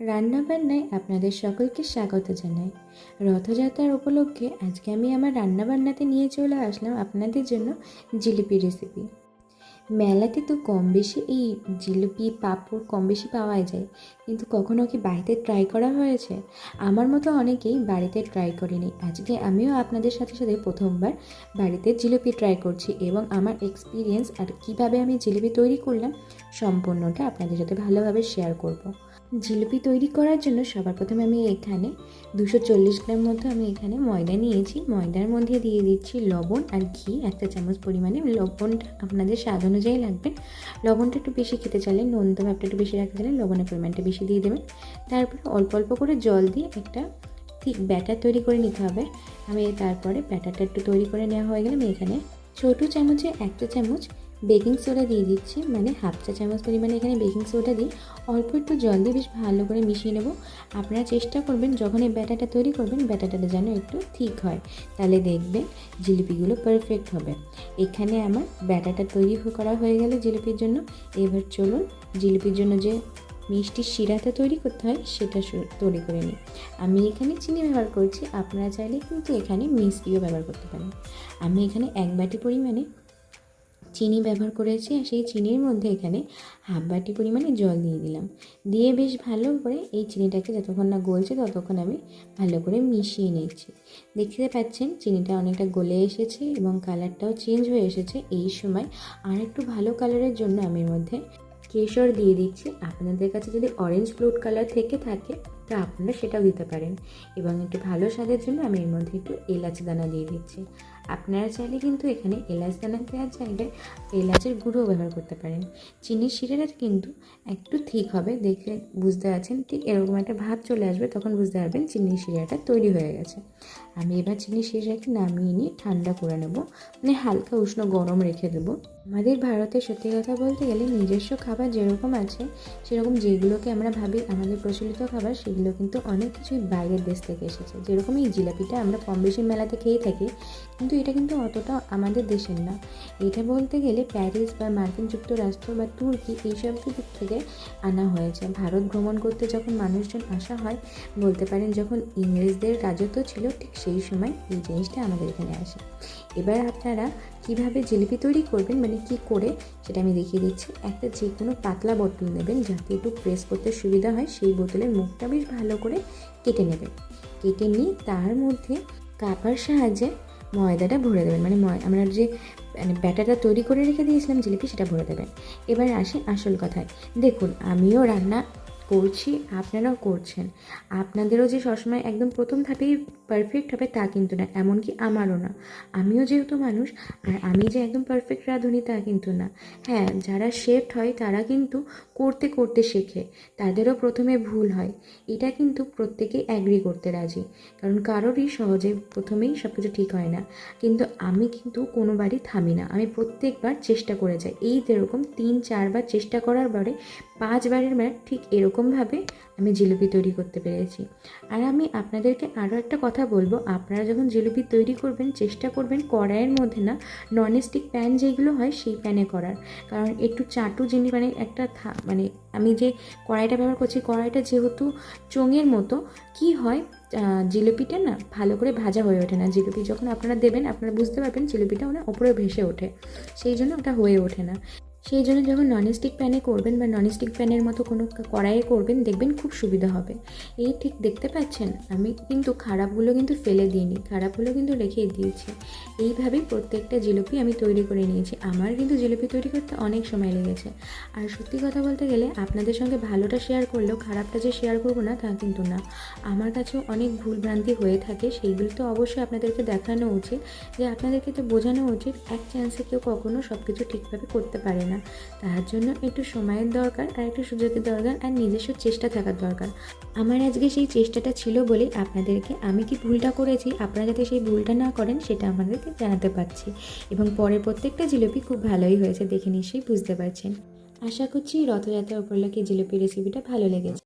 রান্নাবান্নায় আপনাদের সকলকে স্বাগত জানাই। রথযাত্রার উপলক্ষে আজকে আমি আমার রান্নাবান্নাতে নিয়ে চলে আসলাম আপনাদের জন্য জিলিপি রেসিপি মেলাতে তো কম বেশি এই জিলিপি, পাঁপড় কম বেশি পাওয়াই যায়, কিন্তু কখনো কি বাড়িতে ট্রাই করা হয়েছে? আমার মতো অনেকেই বাড়িতে ট্রাই করেনি। আজকে আমিও আপনাদের সাথে সাথে প্রথমবার বাড়িতে জিলিপি ট্রাই করছি এবং আমার এক্সপিরিয়েন্স আর কীভাবে আমি জিলিপি তৈরি করলাম সম্পূর্ণটা আপনাদের সাথে ভালোভাবে শেয়ার করব। জিলিপি তৈরি করার জন্য সবার প্রথমে আমি এখানে দুশো চল্লিশ গ্রাম মতো আমি এখানে ময়দা নিয়েছি। ময়দার মধ্যে দিয়ে দিচ্ছি লবণ আর ঘি, একটা চামচ পরিমাণে। লবণটা আপনাদের স্বাদ অনুযায়ী লাগবে। লবণটা একটু বেশি খেতে চাইলে, নোনতা ভাবটা একটু বেশি রাখতে চাইলে লবণের পরিমাণটা বেশি দিয়ে দেবেন। তারপরে অল্প অল্প করে জল দিয়ে একটা ঠিক ব্যাটার তৈরি করে নিতে হবে। আমি তারপরে ব্যাটারটা একটু তৈরি করে নেওয়া হয়ে গেলে আমি এখানে ছোটো চামচে একটা চামচ বেকিং সোডা দিয়ে দিচ্ছি মানে হাফ চা চামচ পরিমাণে এখানে বেকিং সোডা দিই। অল্প একটু জল দিয়ে বেশ ভালো করে মিশিয়ে নেব। আপনারা চেষ্টা করবেন, যখন এই ব্যাটাটা তৈরি করবেন ব্যাটারটা যেন একটু ঠিক হয়। তাহলে দেখবেন জিলিপিগুলো পারফেক্ট হবে। এখানে আমার ব্যাটাটা তৈরি করা হয়ে গেলে জিলিপির জন্য। এবার চলুন জিলিপির জন্য যে মিষ্টি শিরাটা তৈরি করতে হয়, সেটা তৈরি করে নিই। আমি এখানে চিনি ব্যবহার করছি, আপনারা চাইলে কিন্তু এখানে মিষ্টিও ব্যবহার করতে পারেন। আমি এখানে এক বাটি পরিমাণে চিনি ব্যবহার করেছি আর সেই চিনির মধ্যে এখানে হাফ বাটি পরিমাণে জল দিয়ে দিলাম। দিয়ে বেশ ভালো করে এই চিনিটাকে যতক্ষণ না গলছে ততক্ষণ আমি ভালো করে মিশিয়ে নিচ্ছি। দেখতে পাচ্ছেন চিনিটা অনেকটা গলে এসেছে এবং কালারটাও চেঞ্জ হয়ে এসেছে। এই সময় আর একটু ভালো কালারের জন্য আমি এর মধ্যে কেশর দিয়ে দিচ্ছি। আপনাদের কাছে যদি অরেঞ্জ ফ্রুট কালার থেকে থাকে, তো আপনারা সেটাও দিতে পারেন। এবং একটু ভালো স্বাদের জন্য আমি এর মধ্যে একটু এলাচ দানা দিয়ে দিচ্ছি। আপনারা চাইলে কিন্তু এখানে এলাচ দানা দেওয়ার জায়গায় এলাচের গুঁড়ো ব্যবহার করতে পারেন। চিনির শিরাটা কিন্তু একটু ঠিক হবে, দেখলে বুঝতে পারছেন ঠিক এরকম একটা ভাব চলে আসবে, তখন বুঝতে পারবেন চিনির শিরাটা তৈরি হয়ে গেছে। আমি এবার চিনির শিরাটাকে নামিয়ে নিয়ে ঠান্ডা করে নেব মানে হালকা উষ্ণ গরম রেখে দেবো। আমাদের ভারতে সত্যি কথা বলতে গেলে নিজস্ব খাবার যেরকম আছে, সেরকম যেগুলোকে আমরা ভাবি আমাদের প্রচলিত খাবার, সেগুলো কিন্তু অনেক কিছুই বাইরের দেশ থেকে এসেছে। যেরকম এই জিলাপিটা আমরা কম বেশি মেলাতে খেয়ে থাকি, কিন্তু এটা কিন্তু অতটা আমাদের দেশের না। এটা বলতে গেলে প্যারিস বা মার্কিন যুক্তরাষ্ট্র বা তুর্কি এইসব দিক থেকে আনা হয়েছে। ভারত ভ্রমণ করতে যখন মানুষজন আসা হয়, বলতে পারেন যখন ইংরেজদের রাজত্ব ছিল, ঠিক সেই সময় এই জিনিসটা আমাদের এখানে আসে। এবার আপনারা কীভাবে জিলিপি তৈরি করবেন মানে কি করে, সেটা আমি দেখিয়ে দিচ্ছি। একটা যে কোনো পাতলা বোতল নেবেন, যাতে একটু প্রেস করতে সুবিধা হয়, সেই বোতলের মুখটা বেশ ভালো করে কেটে নেবেন। কেটে নিয়ে তার মধ্যে কাপার সাহায্যে ময়দাটা ভরে দেবেন। মানে আমরা যে মানে ব্যাটারটা তৈরি করে রেখে দিয়েছিলাম জিলিপি, সেটা ভরে দেবেন। এবার আসি আসল কথায়। দেখুন, আমিও রান্না করছি, আপনারাও করছেন। আপনাদেরও যে সবসময় একদম প্রথম ধাপেই পারফেক্ট হবে তা কিন্তু না, এমনকি আমারও না। আমিও যেহেতু মানুষ, আর আমি যে একদম পারফেক্ট রাঁধুনি তা কিন্তু না। হ্যাঁ যারা শেফট হয় তারা কিন্তু করতে করতে শেখে, তাদেরও প্রথমে ভুল হয়। এটা কিন্তু প্রত্যেকেই অ্যাগ্রি করতে রাজি, কারণ কারোরই সহজে প্রথমেই সব কিছু ঠিক হয় না। কিন্তু আমি কিন্তু কোনোবারই থামি না, আমি প্রত্যেকবার চেষ্টা করে যাই। এই যেরকম তিন, চারবার চেষ্টা করার পরে পাঁচবারের বার ঠিক এরকমভাবে আমি জিলিপি তৈরি করতে পেরেছি। আর আমি আপনাদেরকে আরও একটা কথা বলব, আপনারা যখন জিলিপি তৈরি করবেন, চেষ্টা করবেন কড়াইয়ের মধ্যে না ননস্টিক প্যান যেগুলো হয় সেই প্যানে করার। কারণ একটু চাটু জিনিস মানে একটা থা- মানে আমি যে কড়াইটা ব্যবহার করছি, কড়াইটা যেহেতু চোঙের মতো, কি হয় জিলিপিটা না ভালো করে ভাজা হয়ে ওঠে না। জিলিপি যখন আপনারা দেবেন, আপনারা বুঝতে পারবেন জিলিপিটা ওনা ওপরে ভেসে ওঠে। সেই জন্য ওটা হয়ে ওঠে না। সেই জন্য যখন ননস্টিক প্যানে করবেন বা ননস্টিক প্যানের মতো কোনো কড়াইয়ে করবেন, দেখবেন খুব সুবিধা হবে। এই ঠিক দেখতে পাচ্ছেন? আমি কিন্তু খারাপগুলো কিন্তু ফেলে দিইনি, খারাপগুলো কিন্তু রেখে দিয়েছি। এইভাবেই প্রত্যেকটা জিলিপি আমি তৈরি করে নিয়েছি। আমার কিন্তু জিলিপি তৈরি করতে অনেক সময় লেগেছে। আর সত্যি কথা বলতে গেলে, আপনাদের সঙ্গে ভালোটা শেয়ার করলেও, খারাপটা যে শেয়ার করব না, তা কিন্তু না। আমার কাছেও অনেক ভুলভ্রান্তি হয়ে থাকে, সেইগুলো তো অবশ্যই আপনাদেরকে দেখানো উচিত। যে আপনাদেরকে তো বোঝানো উচিত, এক চান্সে কেউ কখনো সব কিছু ঠিকভাবে করতে পারে না। তার জন্য একটু সময়ের দরকার আর একটু সুযোগের দরকার আর নিজস্ব চেষ্টা থাকার দরকার। আমার আজকে সেই চেষ্টাটা ছিল বলে আপনাদেরকে আমি কি ভুলটা করেছি? আপনারা যাতে সেই ভুলটা না করেন, সেটা আমাদেরকে জানাতে পারছি। এবং পরে প্রত্যেকটা জিলিপি খুব ভালোই হয়েছে দেখে নিশ্চয়ই বুঝতে পারছেন। আশা করছি রথযাত্রা উপলক্ষে জিলিপি রেসিপিটা ভালো লেগেছে।